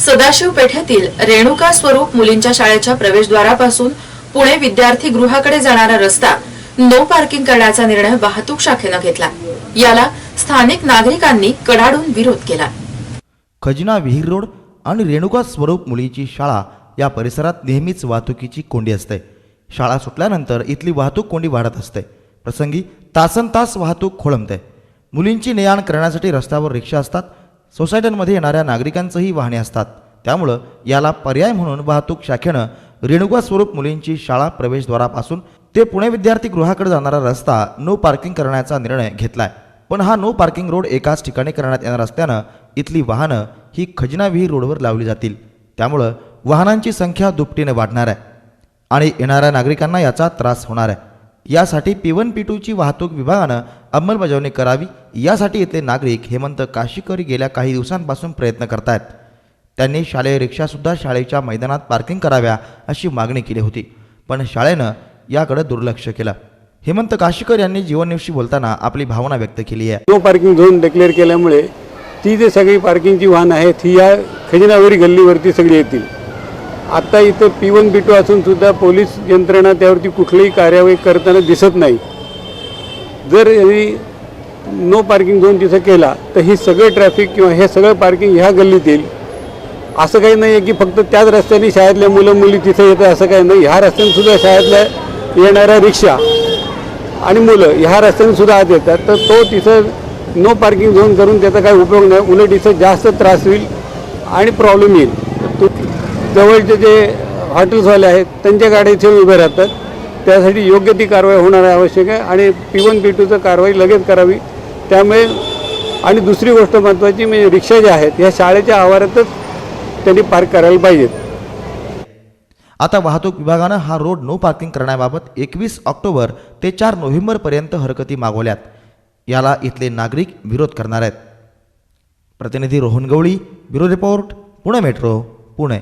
सदाशिव पेठेतील रेणुका स्वरूप मुलींच्या शाळेच्या प्रवेशद्वारापासून पुणे विद्यार्थी गृहाकडे जाणारा रस्ता नो पार्किंग करण्याचा निर्णय वाहतूक शाखेनं घेतला. याला स्थानिक नागरिकांनी कडाडून विरोध केला. खजिना विहीर रोड आणि रेणुका स्वरूप मुलीची शाळा या परिसरात नेहमीच वाहतुकीची कोंडी असते. शाळा सुटल्यानंतर इथली वाहतूक कोंडी वाढत असते. प्रसंगी तासन तास वाहतूक खोळंबते. मुलींची ने करण्यासाठी रस्त्यावर रिक्षा असतात. सोसायट्यांमध्ये येणाऱ्या नागरिकांचंही वाहने असतात. त्यामुळं याला पर्याय म्हणून वाहतूक शाखेनं रेणुका स्वरूप मुलींची शाळा प्रवेशद्वारापासून ते पुणे विद्यार्थी गृहाकडे जाणारा रस्ता नो पार्किंग करण्याचा निर्णय घेतलाय. पण हा नो पार्किंग रोड एकाच ठिकाणी करण्यात येणार असल्यानं इथली वाहनं ही खजिना विहीर रोडवर लावली जातील. त्यामुळं वाहनांची संख्या दुपटीने वाढणार आहे आणि येणाऱ्या नागरिकांना याचा त्रास होणार आहे. यासाठी पी वन पी टूची वाहतूक विभागानं अंमलबजावणी करावी. यासाठी इथले नागरिक हेमंत काशीकर गेल्या काही दिवसांपासून प्रयत्न करतायत. त्यांनी शालेय रिक्षासुद्धा शाळेच्या मैदानात पार्किंग कराव्या अशी मागणी केली होती पण शाळेनं याकडे दुर्लक्ष केलं. हेमंत काशीकर यांनी जीवननिवशी बोलताना आपली भावना व्यक्त केली आहे. नो पार्किंग झोन डिक्लेअर केल्यामुळे ती जे सगळी पार्किंगची वाहनं आहेत ही या खजिनावरी गल्लीवरती सगळी येतील. आत्ता इथं पी वन बी टू असूनसुद्धा पोलीस यंत्रणा त्यावरती कुठलीही कार्यवाही करताना दिसत नाही. जर यांनी नो पार्किंग झोन तिथं केला तर ही सगळं ट्रॅफिक किंवा हे सगळं पार्किंग ह्या गल्लीत येईल. असं काही नाही आहे की फक्त त्याच रस्त्याने शाळेतल्या मुलं मुली तिथे येतात असं काही नाही. ह्या रस्त्यानंसुद्धा शाळेतल्या येणाऱ्या रिक्षा आणि मुलं ह्या रस्त्यानंसुद्धा आत येतात. तर तो तिथं नो पार्किंग झोन करून त्याचा काही उपयोग नाही. उलट इथं जास्त त्रास होईल आणि प्रॉब्लेम येईल. जवळचे जे हॉटेल्सवाले आहेत त्यांच्या गाड्या इथे उभे राहतात. त्यासाठी योग्य ती कारवाई होणार आवश्यक आहे आणि पी वन पी टूचं कारवाई लगेच करावी. त्यामुळे आणि दुसरी गोष्ट महत्त्वाची म्हणजे रिक्षा ज्या आहेत ह्या शाळेच्या आवारातच त्यांनी पार्क करायला पाहिजेत. आता वाहतूक विभागानं हा रोड नो पार्किंग करण्याबाबत एकवीस ऑक्टोबर ते चार नोव्हेंबरपर्यंत हरकती मागवल्यात. याला इथले नागरिक विरोध करणार आहेत. प्रतिनिधी Rohan Gawali bureau report Pune metro Pune.